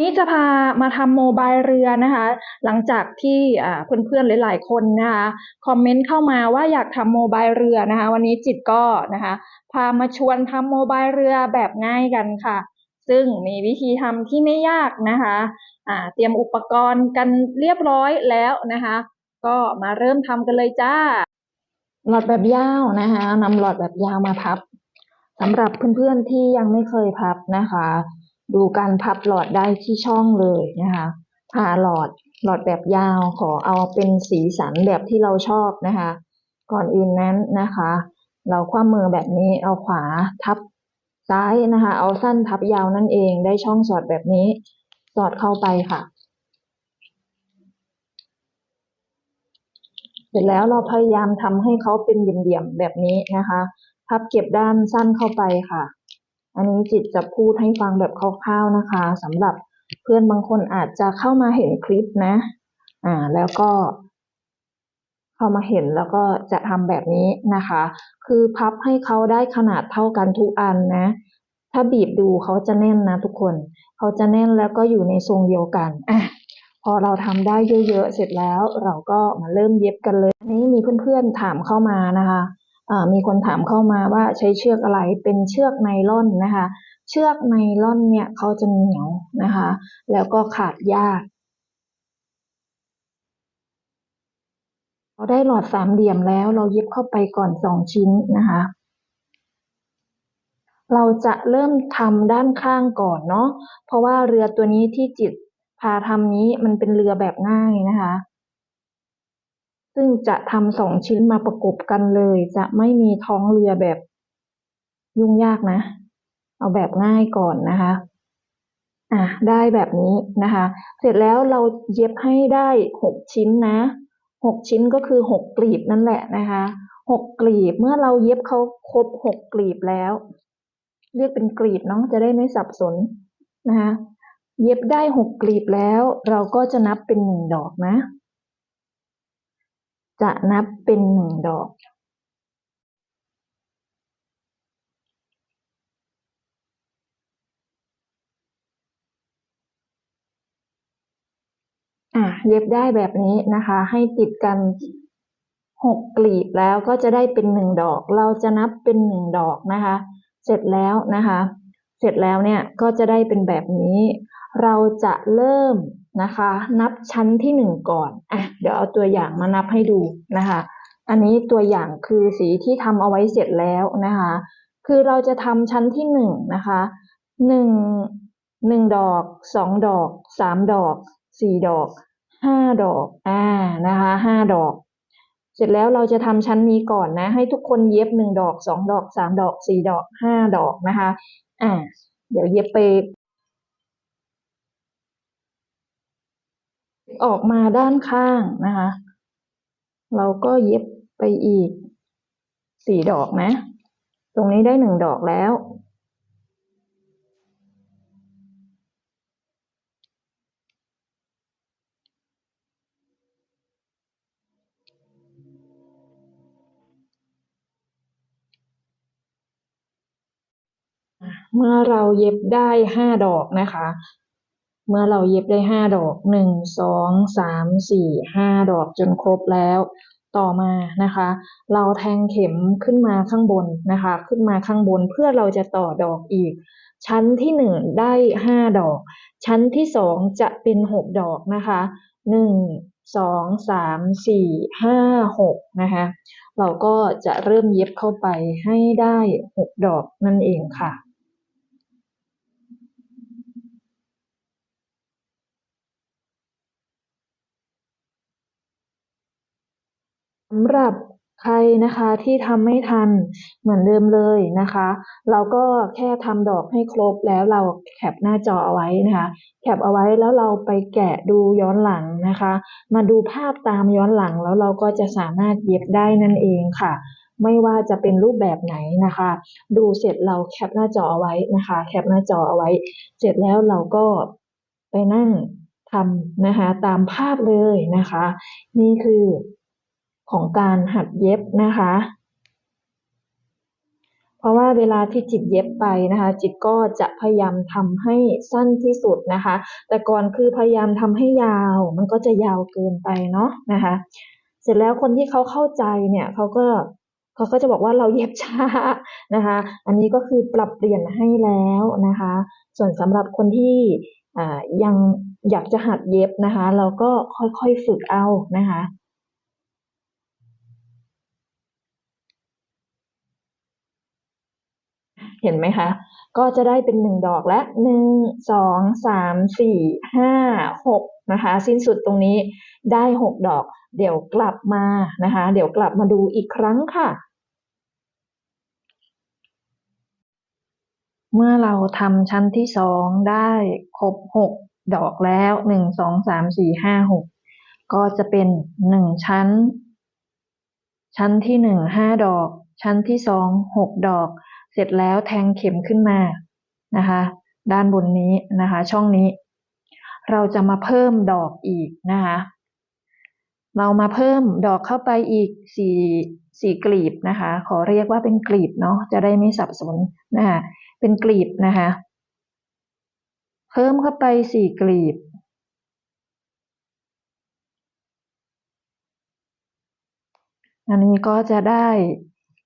นี้จะพามาทำโมบายเรือนะคะ หลังจากที่อ่าเพื่อนๆหลายๆคนนะคะคอมเมนต์เข้ามาว่าอยากทำโมบายเรือนะคะ วันนี้จิตก็นะคะ พามาชวนทำโมบายเรือแบบง่ายกันค่ะ ซึ่งมีวิธีทำที่ไม่ยากนะคะเตรียมอุปกรณ์กันเรียบร้อยแล้วนะคะ ก็มาเริ่มทำกันเลยจ้า หลอดแบบยาวนะคะนำหลอดแบบยาวมาพับสำหรับเพื่อนๆที่ยังไม่เคยพับนะคะ ดูการพับหลอดได้ที่ช่องเลยนะคะผ่าหลอดหลอดแบบยาวขอเอาเป็นสีสันแบบที่เราชอบนะคะ ก่อนอื่นนั้นนะคะ เราคว้ามือแบบนี้เอาขวาทับซ้ายนะคะ เอาสั้นทับยาวนั่นเองได้ช่องสอดแบบนี้ สอดเข้าไปค่ะ เสร็จแล้วเราพยายามทำให้เขาเป็นเหลี่ยมๆแบบนี้นะคะ พับเก็บด้านสั้นเข้าไปค่ะ อันนี้จิตจะพูดให้ฟังแบบคร่าวๆนะคะสำหรับเพื่อนบางคนอาจจะเข้ามาเห็นคลิปนะ อ่า แล้วก็ เข้ามาเห็นแล้วก็จะทำแบบนี้นะคะ คือพับให้เขาได้ขนาดเท่ากันทุกอันนะ ถ้าบีบดูเขาจะแน่นนะทุกคน เขาจะแน่นแล้วก็อยู่ในทรงเดียวกันอะพอเราทำได้เยอะๆ เสร็จแล้ว เราก็มาเริ่มเย็บกันเลย อันนี้มีเพื่อนๆถามเข้ามานะคะ มีคนถามเข้ามาว่าใช้เชือกอะไรเป็นเชือกไนล่อนนะคะ เชือกไนล่อนเนี่ยเขาจะเหนียวนะคะ แล้วก็ขาดยากเราได้หลอดสามเหลี่ยมแล้วเราเย็บเข้าไปก่อนสองชิ้นนะคะ เราจะเริ่มทำด้านข้างก่อนเนาะเพราะว่าเรือตัวนี้ที่จิตพาทำนี้มันเป็นเรือแบบง่ายนะคะ ซึ่งจะทำสองชิ้นมาประกบกันเลย จะไม่มีท้องเรือแบบยุ่งยากนะ เอาแบบง่ายก่อนนะคะอะได้แบบนี้นะคะ เสร็จแล้วเราเย็บให้ได้หกชิ้นนะหกชิ้นก็คือหกกลีบนั่นแหละนะคะหกกลีบเมื่อเราเย็บเขาครบหกกลีบแล้ว เรียกเป็นกลีบเนาะจะได้ไม่สับสนนะคะเย็บได้หกกลีบแล้ว เราก็จะนับเป็นหนึ่งดอกนะ จะนับเป็นหนึ่งดอกเย็บได้แบบนี้นะคะ ให้ติดกันหกกลีบแล้วก็จะได้เป็นหนึ่งดอก เราจะนับเป็นหนึ่งดอกนะคะ เสร็จแล้วนะคะ เสร็จแล้วเนี่ยก็จะได้เป็นแบบนี้ เราจะเริ่ม นะคะ นับชั้นที่หนึ่งก่อนอะเดี๋ยวเอาตัวอย่างมานับให้ดูนะคะ อันนี้ตัวอย่างคือสีที่ทำเอาไว้เสร็จแล้วนะคะ คือเราจะทำชั้นที่หนึ่งนะคะหนึ่งหนึ่งดอกสองดอกสามดอกสี่ดอกห้าดอกอ่านะคะห้าดอก เสร็จแล้วเราจะทำชั้นนี้ก่อนนะ ให้ทุกคนเย็บหนึ่งดอกสองดอกสามดอกสี่ดอกห้าดอกนะคะอ่าเดี๋ยวเย็บไป ออกมาด้านข้างนะคะ เราก็เย็บไปอีกสี่ดอกนะ ตรงนี้ได้หนึ่งดอกแล้ว เมื่อเราเย็บได้ห้าดอกนะคะ เมื่อเราเย็บได้ห้าดอกหนึ่งสองสามสี่ห้าดอกจนครบแล้ว ต่อมานะคะ เราแทงเข็มขึ้นมาข้างบนนะคะ ขึ้นมาข้างบนเพื่อเราจะต่อดอกอีก ชั้นที่หนึ่งได้ห้าดอก ชั้นที่สองจะเป็นหกดอกนะคะหนึ่งสองสามสี่ห้าหกนะคะ เราก็จะเริ่มเย็บเข้าไปให้ได้หกดอกนั่นเองค่ะ สำหรับใครนะคะที่ทำไม่ทันเหมือนเดิมเลยนะคะ เราก็แค่ทำดอกให้ครบแล้วเราแคปหน้าจอเอาไว้นะคะ แคปเอาไว้แล้วเราไปแกะดูย้อนหลังนะคะ มาดูภาพตามย้อนหลังแล้วเราก็จะสามารถเย็บได้นั่นเองค่ะ ไม่ว่าจะเป็นรูปแบบไหนนะคะ ดูเสร็จเราแคปหน้าจอเอาไว้นะคะ แคปหน้าจอเอาไว้ เสร็จแล้วเราก็ไปนั่งทำนะคะตามภาพเลยนะคะ นี่คือ ของการหัดเย็บนะคะ เพราะว่าเวลาที่จิตเย็บไปนะคะ จิตก็จะพยายามทำให้สั้นที่สุดนะคะ แต่ก่อนคือพยายามทำให้ยาว มันก็จะยาวเกินไปเนาะนะคะ เสร็จแล้วคนที่เขาเข้าใจเนี่ยเขาก็เขาก็จะบอกว่าเราเย็บช้านะคะ อันนี้ก็คือปรับเปลี่ยนให้แล้วนะคะ ส่วนสำหรับคนที่ยังอยากจะหัดเย็บนะคะ เราก็ค่อยๆฝึกเอานะคะ เห็นไหมคะ ก็จะได้เป็นหนึ่งดอกและหนึ่งสองสามสี่ห้าหกนะคะ สิ้นสุดตรงนี้ได้หกดอก เดี๋ยวกลับมานะคะ เดี๋ยวกลับมาดูอีกครั้งค่ะ เมื่อเราทำชั้นที่สองได้ครบหกดอกแล้วหนึ่งสองสามสี่ห้าหกก็จะเป็นหนึ่งชั้น ชั้นที่หนึ่งห้าดอกชั้นที่สองหกดอก ร็จแล้วแทงเข็มขึ้นมานะคะ ด้านบนนี้นะคะ ช่องนี้ เราจะมาเพิ่มดอกอีกนะคะ เรามาเพิ่มดอกเข้าไปอีกสี่สี่กลีบนะคะ ขอเรียกว่าเป็นกลีบเนาะจะได้ไม่สับสนนะคะเป็นกลีบนะคะ เพิ่มเข้าไปสี่กลีบอันนี้ก็จะได้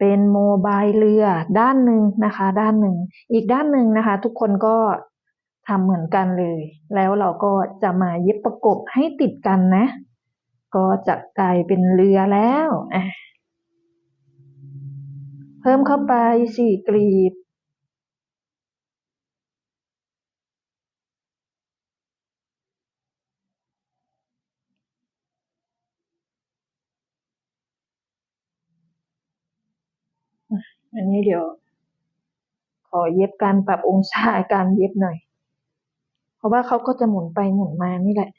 เป็นโมบายเรือด้านหนึ่งนะคะ ด้านหนึ่ง อีกด้านหนึ่งนะคะ ทุกคนก็ทำเหมือนกันเลย แล้วเราก็จะมาเย็บประกบให้ติดกันนะ ก็จะกลายเป็นเรือแล้ว เพิ่มเข้าไปสี่กลีบ อั นี้เดี๋ยว ขอเย็บการปรับองศาการเย็บหน่อย เพราะว่าเขาก็จะหมุนไปหมุนมานี่แหละ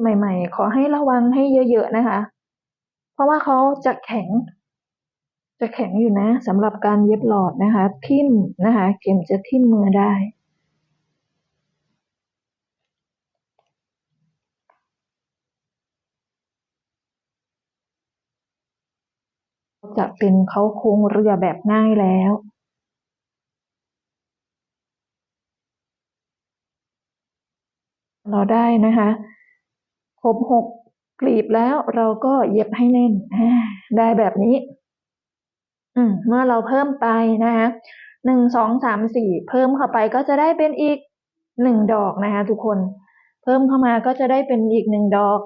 ใหม่ ๆ ขอให้ระวังให้เยอะ ๆ นะคะ เพราะว่าเขาจะแข็ง จะแข็งอยู่นะสำหรับการเย็บหลอดนะคะ ทิ่มนะคะ เข็มจะทิ่มมือได้ จะเป็นเขาโครงเรือแบบง่ายแล้วเราได้นะคะครบหกกลีบแล้วเราก็เย็บให้แน่นได้แบบนี้ อืมเมื่อเราเพิ่มไปนะคะหนึ่งสองสามสี่เพิ่มเข้าไปก็จะได้เป็นอีกหนึ่งดอกนะคะทุกคน เพิ่มเข้ามาก็จะได้เป็นอีกหนึ่งดอก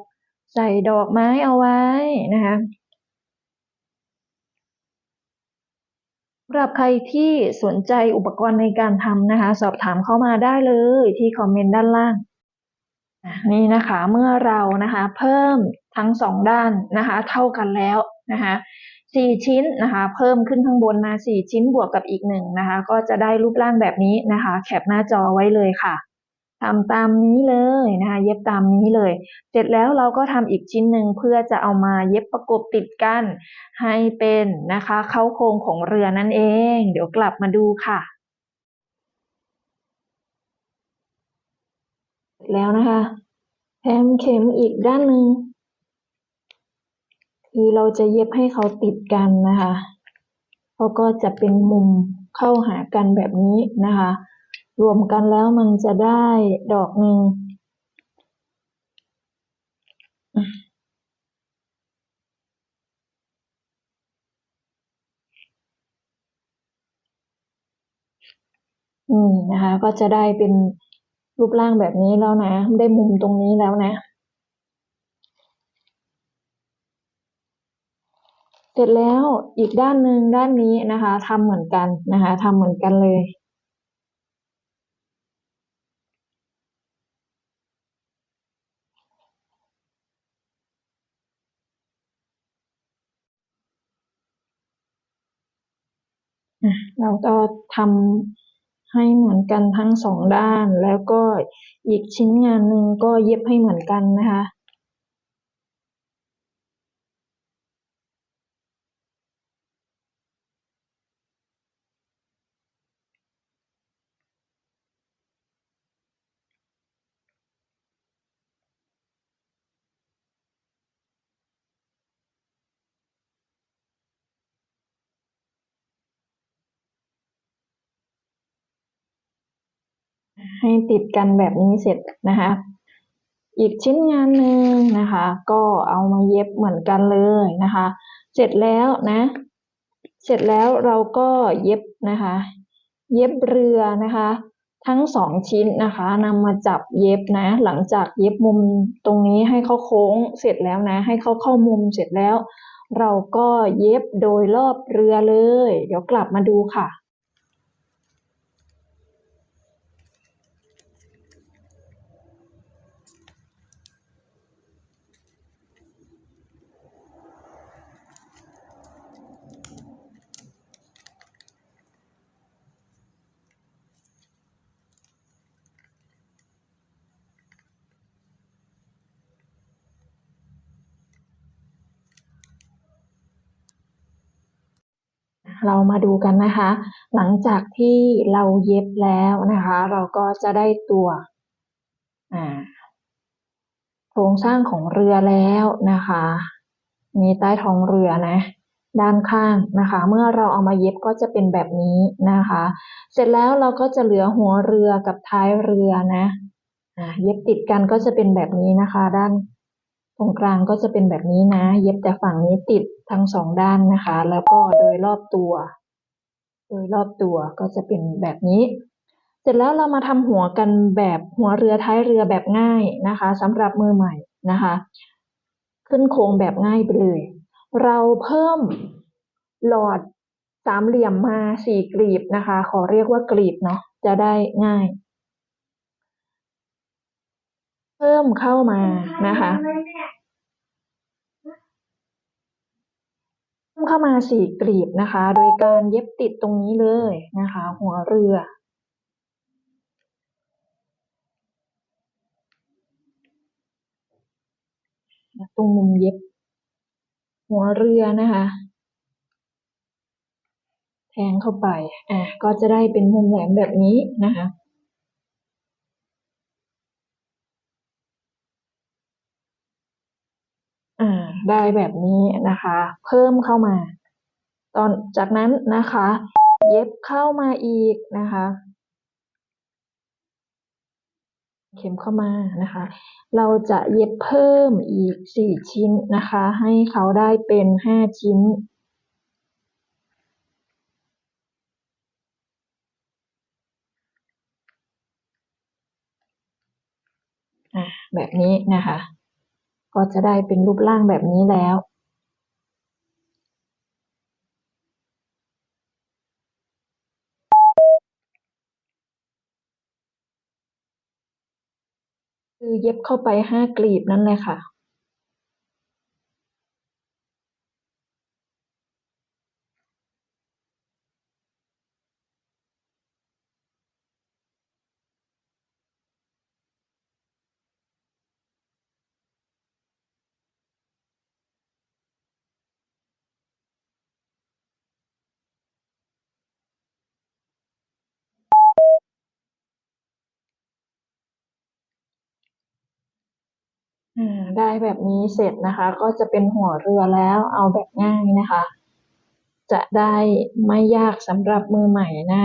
ใส่ดอกไม้เอาไว้นะคะ สำหรับใครที่สนใจอุปกรณ์ในการทำนะคะ สอบถามเข้ามาได้เลยที่คอมเมนต์ด้านล่าง นี่นะคะเมื่อเรานะคะ เพิ่มทั้งสองด้านนะคะ เท่ากันแล้วนะคะสี่ชิ้นนะคะ เพิ่มขึ้นข้างบนมาสี่ชิ้นบวกกับอีกหนึ่งนะคะ ก็จะได้รูปร่างแบบนี้นะคะ แคปหน้าจอไว้เลยค่ะ ทำตามนี้เลยนะคะเย็บตามนี้เลย เสร็จแล้วเราก็ทำอีกชิ้นหนึ่งเพื่อจะเอามาเย็บประกบติดกัน ให้เป็นนะคะเข้าโครงของเรือนั่นเอง เดี๋ยวกลับมาดูค่ะ แล้วนะคะแถมเข็มอีกด้านหนึ่งคือเราจะเย็บให้เขาติดกันนะคะเขาก็จะเป็นมุมเข้าหากันแบบนี้นะคะ รวมกันแล้วมันจะได้ดอกหนึ่งอืมนะคะ ก็จะได้เป็นรูปร่างแบบนี้แล้วนะ ได้มุมตรงนี้แล้วนะ เสร็จแล้วอีกด้านหนึ่งด้านนี้นะคะทำเหมือนกันนะคะทำเหมือนกันเลย เราก็ทำให้เหมือนกันทั้งสองด้าน แล้วก็อีกชิ้นงานหนึ่งก็เย็บให้เหมือนกันนะคะ ให้ติดกันแบบนี้เสร็จนะคะ อีกชิ้นงานหนึ่งนะคะ ก็เอามาเย็บเหมือนกันเลยนะคะ เสร็จแล้วนะ เสร็จแล้วเราก็เย็บนะคะ เย็บเรือนะคะ ทั้งสองชิ้นนะคะนำมาจับเย็บนะ หลังจากเย็บมุมตรงนี้ให้เขาโค้งเสร็จแล้วนะ ให้เขาเข้ามุมเสร็จแล้ว เราก็เย็บโดยรอบเรือเลย เดี๋ยวกลับมาดูค่ะ เรามาดูกันนะคะ หลังจากที่เราเย็บแล้วนะคะ เราก็จะได้ตัวโครงสร้างของเรือแล้วนะคะนี่ใต้ท้องเรือนะ ด้านข้างนะคะ เมื่อเราเอามาเย็บก็จะเป็นแบบนี้นะคะ เสร็จแล้วเราก็จะเหลือหัวเรือกับท้ายเรือนะเย็บติดกันก็จะเป็นแบบนี้นะคะ ด้านตรงกลางก็จะเป็นแบบนี้นะ เย็บแต่ฝั่งนี้ติด ทั้งสองด้านนะคะ แล้วก็โดยรอบตัว โดยรอบตัวก็จะเป็นแบบนี้ เสร็จแล้วเรามาทำหัวกันแบบหัวเรือท้ายเรือแบบง่ายนะคะสำหรับมือใหม่นะคะ ขึ้นโครงแบบง่ายไปเลย เราเพิ่มหลอดสามเหลี่ยมมาสี่กลีบนะคะ ขอเรียกว่ากลีบเนาะจะได้ง่าย เพิ่มเข้ามานะคะ เพิ่มเข้ามาสี่กลีบนะคะ โดยการเย็บติดตรงนี้เลยนะคะ หัวเรือตรงมุมเย็บ หัวเรือนะคะ แทงเข้าไปอะก็จะได้เป็นมุมแหลมแบบนี้นะคะ อ่า ได้แบบนี้นะคะ เพิ่มเข้ามา ตอนจากนั้นนะคะ เย็บเข้ามาอีกนะคะ เข็มเข้ามานะคะ เราจะเย็บเพิ่มอีกสี่ชิ้นนะคะ ให้เขาได้เป็นห้าชิ้นอะแบบนี้นะคะ ก็จะได้เป็นรูปร่างแบบนี้แล้ว คือเย็บเข้าไปห้ากลีบนั่นเลยค่ะ ได้แบบนี้เสร็จนะคะ ก็จะเป็นหัวเรือแล้วเอาแบบง่ายนะคะ จะได้ไม่ยากสำหรับมือใหม่นะ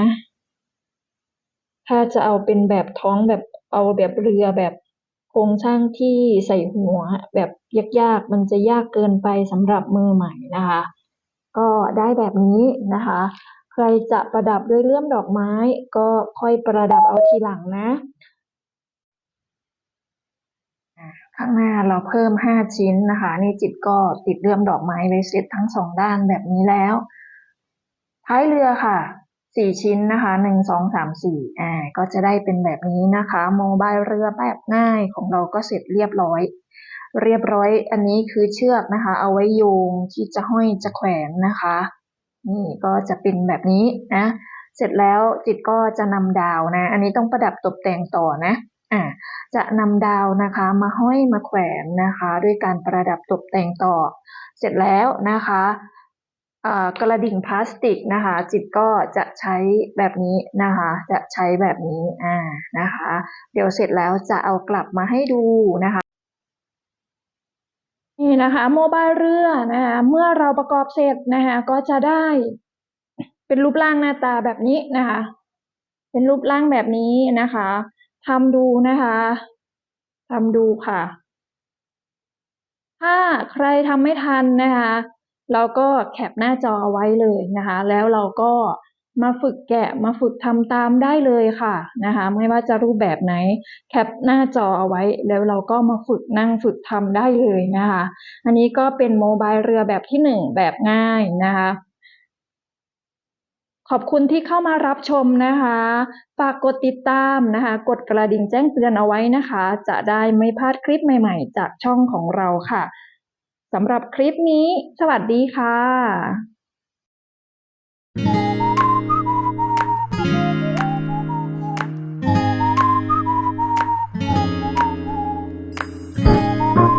ถ้าจะเอาเป็นแบบท้องแบบเอาแบบเรือแบบโครงสร้างที่ใส่หัวแบบยากๆมันจะยากเกินไปสำหรับมือใหม่นะคะ ก็ได้แบบนี้นะคะ ใครจะประดับด้วยเลื่อมดอกไม้ก็ค่อยประดับเอาทีหลังนะ ข้างหน้าเราเพิ่มห้าชิ้นนะคะ นี่จิตก็ติดเลื่อมดอกไม้ไว้เสร็จทั้งสองด้านแบบนี้แล้ว ท้ายเรือค่ะสี่ชิ้นนะคะหนึ่งสองสามสี่อ่าก็จะได้เป็นแบบนี้นะคะโมบายเรือแบบง่ายของเราก็เสร็จเรียบร้อย เรียบร้อยอันนี้คือเชือกนะคะ เอาไว้โยงที่จะห้อยจะแขวนนะคะ นี่ก็จะเป็นแบบนี้นะเสร็จแล้วจิตก็จะนำดาวนะ อันนี้ต้องประดับตกแต่งต่อนะ อ่าจะนำดาวนะคะมาห้อยมาแขวนนะคะด้วยการประดับตกแต่งต่อ เสร็จแล้วนะคะกระดิ่งพลาสติกนะคะ จิตก็จะใช้แบบนี้นะคะ จะใช้แบบนี้อ่านะคะ เดี๋ยวเสร็จแล้วจะเอากลับมาให้ดูนะคะ นี่นะคะโมบายเรือนะคะเมื่อเราประกอบเสร็จนะคะก็จะได้เป็นรูปร่างหน้าตาแบบนี้นะคะ เป็นรูปร่างแบบนี้นะคะ ทำดูนะคะทำดูค่ะ ถ้าใครทำไม่ทันนะคะ เราก็แคปหน้าจอเอาไว้เลยนะคะ แล้วเราก็มาฝึกแกะมาฝึกทำตามได้เลยค่ะนะคะ ไม่ว่าจะรูปแบบไหน แคปหน้าจอเอาไว้ แล้วเราก็มาฝึกนั่งฝึกทำได้เลยนะคะ อันนี้ก็เป็นโมบายเรือแบบที่หนึ่งแบบง่ายนะคะ ขอบคุณที่เข้ามารับชมนะคะ ฝากกดติดตามนะคะ กดกระดิ่งแจ้งเตือนเอาไว้นะคะ จะได้ไม่พลาดคลิปใหม่ๆ จากช่องของเราค่ะสำหรับคลิปนี้ สวัสดีค่ะ